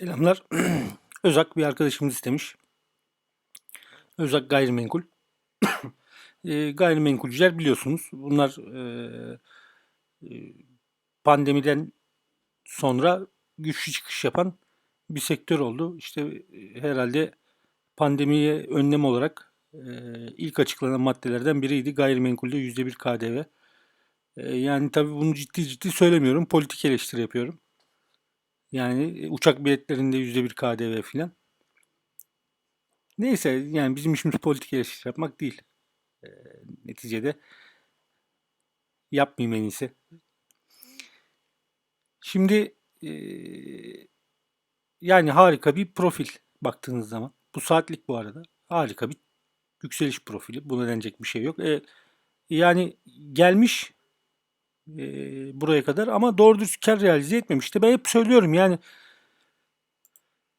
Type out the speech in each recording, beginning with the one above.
Selamlar. Özak bir arkadaşımız istemiş. Özak gayrimenkul. e, biliyorsunuz. Bunlar e, e, pandemiden sonra güçlü çıkış yapan bir sektör oldu. İşte e, herhalde pandemiye önlem olarak ilk açıklanan maddelerden biriydi. Gayrimenkulde %1 KDV. Yani tabii bunu ciddi ciddi söylemiyorum. Politik eleştiri yapıyorum. Yani e, uçak biletlerinde yüzde bir KDV filan. Neyse yani bizim işimiz politik eleştiri yapmak değil. Ee, neticede yapmayayım en iyisi. Şimdi e, yani harika bir profil baktığınız zaman. Bu saatlik bu arada. Harika bir yükseliş profili. Buna denecek bir şey yok. E, yani gelmiş e, buraya kadar ama doğru dürüst kar realize etmemişti. Ben hep söylüyorum yani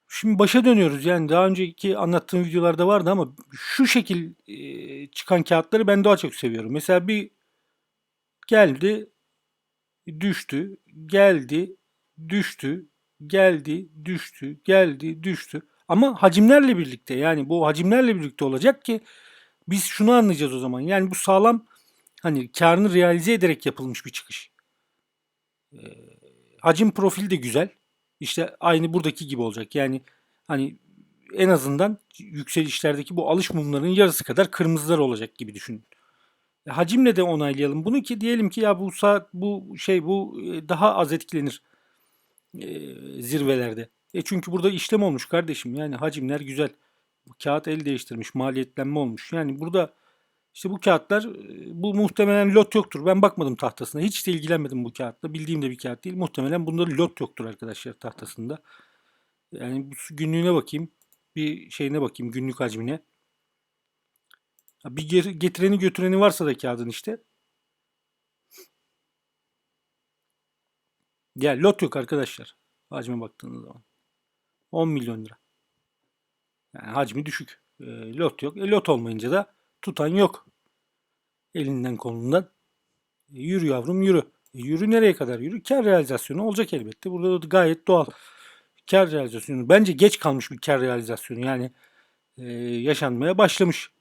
şimdi başa dönüyoruz yani daha önceki anlattığım videolarda vardı ama şu şekil e, çıkan kağıtları ben daha çok seviyorum. Mesela bir geldi düştü geldi düştü geldi düştü geldi düştü ama hacimlerle birlikte yani bu hacimlerle birlikte olacak ki biz şunu anlayacağız o zaman yani bu sağlam hani karını realize ederek yapılmış bir çıkış. Ee, hacim profili de güzel. İşte aynı buradaki gibi olacak. Yani hani en azından yükselişlerdeki bu alış mumlarının yarısı kadar kırmızılar olacak gibi düşünün. E, hacimle de onaylayalım bunu ki diyelim ki ya bu saat bu şey bu e, daha az etkilenir e, zirvelerde. E çünkü burada işlem olmuş kardeşim. Yani hacimler güzel. Kağıt el değiştirmiş, maliyetlenme olmuş. Yani burada işte bu kağıtlar bu muhtemelen lot yoktur. Ben bakmadım tahtasına. Hiç de ilgilenmedim bu kağıtla. Bildiğim de bir kağıt değil. Muhtemelen bunda lot yoktur arkadaşlar tahtasında. Yani bu günlüğüne bakayım. Bir şeyine bakayım günlük hacmine. Bir getireni götüreni varsa da kağıdın işte. Ya lot yok arkadaşlar. Hacme baktığınız zaman. 10 milyon lira. Yani hacmi düşük. E, lot yok. E, lot olmayınca da tutan yok. Elinden kolundan. E, yürü yavrum yürü. E, yürü nereye kadar yürü? Kar realizasyonu olacak elbette. Burada da gayet doğal. Kar realizasyonu. Bence geç kalmış bir kar realizasyonu. Yani e, yaşanmaya başlamış.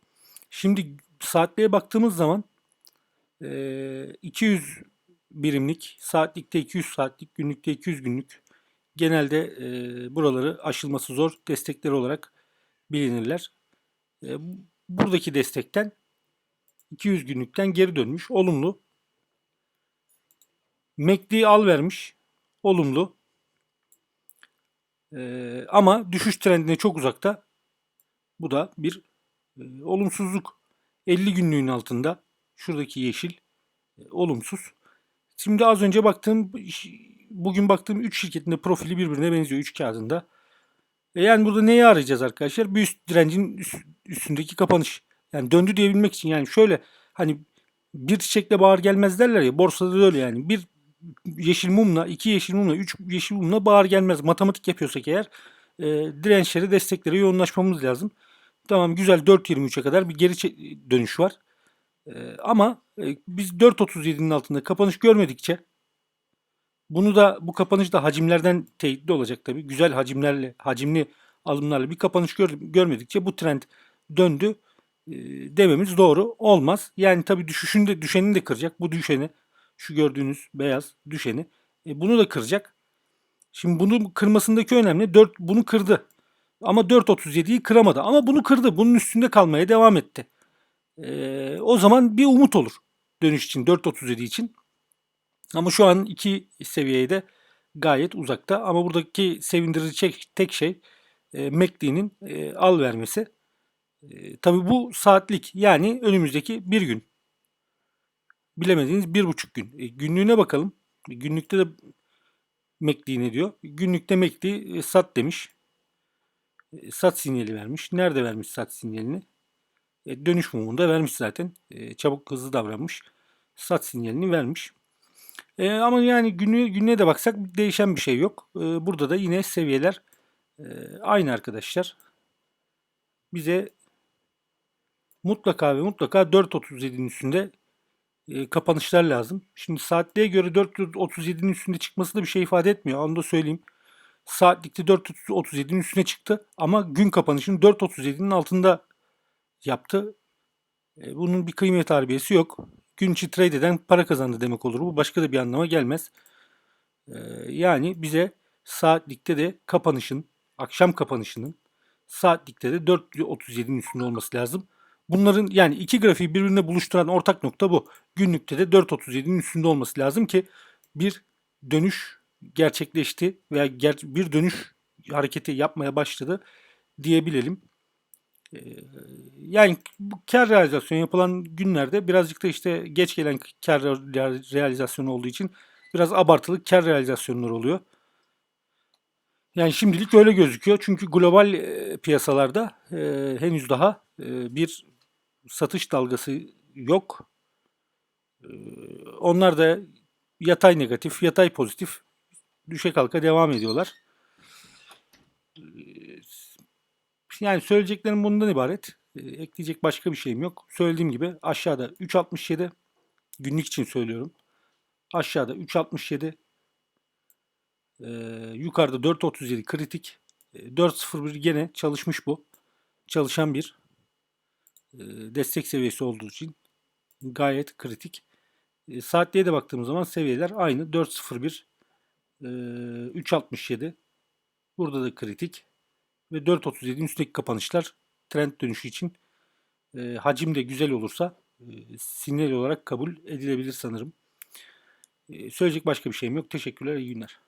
Şimdi saatliğe baktığımız zaman e, 200 birimlik, saatlikte 200 saatlik, günlükte 200 günlük genelde e, buraları aşılması zor destekler olarak bilinirler. E, buradaki destekten 200 günlükten geri dönmüş. Olumlu. MACD al vermiş. Olumlu. Ee, ama düşüş trendine çok uzakta. Bu da bir e, olumsuzluk. 50 günlüğün altında. Şuradaki yeşil. E, olumsuz. Şimdi az önce baktığım bugün baktığım 3 şirketin de profili birbirine benziyor 3 kağıdında. E yani burada neyi arayacağız arkadaşlar? Bir üst direncin üst, üstündeki kapanış. Yani döndü diyebilmek için yani şöyle hani bir çiçekle bahar gelmez derler ya borsada da öyle yani. Bir yeşil mumla, iki yeşil mumla, üç yeşil mumla bahar gelmez. Matematik yapıyorsak eğer e, dirençleri, destekleri yoğunlaşmamız lazım. Tamam güzel 4.23'e kadar bir geri dönüş var. E, ama e, biz 4.37'nin altında kapanış görmedikçe bunu da bu kapanış da hacimlerden teyitli olacak tabii. Güzel hacimlerle, hacimli alımlarla bir kapanış gör, görmedikçe bu trend döndü e, dememiz doğru olmaz. Yani tabii düşüşün de düşenin de kıracak. Bu düşeni şu gördüğünüz beyaz düşeni e, bunu da kıracak. Şimdi bunu kırmasındaki önemli 4 bunu kırdı. Ama 4.37'yi kıramadı. Ama bunu kırdı. Bunun üstünde kalmaya devam etti. E, o zaman bir umut olur dönüş için 4.37 için. Ama şu an iki seviyeye de gayet uzakta. Ama buradaki sevindirici tek şey e, MACD'nin e, al vermesi. E, tabii bu saatlik yani önümüzdeki bir gün. Bilemediğiniz bir buçuk gün. E, günlüğüne bakalım. E, günlükte de MACD ne diyor? Günlükte MACD e, sat demiş. E, sat sinyali vermiş. Nerede vermiş sat sinyalini? E, dönüş mumunda vermiş zaten. E, çabuk hızlı davranmış. Sat sinyalini vermiş. E, ama yani günlüğe, günlüğe de baksak değişen bir şey yok. E, burada da yine seviyeler e, aynı arkadaşlar. Bize mutlaka ve mutlaka 4.37'nin üstünde e, kapanışlar lazım. Şimdi saatliğe göre 4.37'nin üstünde çıkması da bir şey ifade etmiyor. Onu da söyleyeyim. saatlikte 4.37'nin üstüne çıktı ama gün kapanışını 4.37'nin altında yaptı. E, bunun bir kıymet harbiyesi yok. Gün içi trade eden para kazandı demek olur. Bu başka da bir anlama gelmez. E, yani bize saatlikte de kapanışın, akşam kapanışının saatlikte de 4.37'nin üstünde olması lazım. Bunların yani iki grafiği birbirine buluşturan ortak nokta bu. Günlükte de 4.37'nin üstünde olması lazım ki bir dönüş gerçekleşti veya ger- bir dönüş hareketi yapmaya başladı diyebilelim. Ee, Yani kar realizasyonu yapılan günlerde birazcık da işte geç gelen kar re- realizasyonu olduğu için biraz abartılı kar realizasyonları oluyor. Yani şimdilik öyle gözüküyor. Çünkü global e, piyasalarda e, henüz daha e, bir satış dalgası yok. Onlar da yatay negatif, yatay pozitif düşe kalka devam ediyorlar. Yani söyleyeceklerim bundan ibaret. E, ekleyecek başka bir şeyim yok. Söylediğim gibi aşağıda 3.67 günlük için söylüyorum. Aşağıda 3.67 ee, yukarıda 4.37 kritik. Ee, 4.01 gene çalışmış bu. Çalışan bir e, destek seviyesi olduğu için gayet kritik. E, saatliğe de baktığımız zaman seviyeler aynı. 4.01 e, 3.67 burada da kritik ve 4.37'in üstteki kapanışlar trend dönüşü için e, hacim de güzel olursa e, sinyal olarak kabul edilebilir sanırım. E, söyleyecek başka bir şeyim yok. Teşekkürler, iyi günler.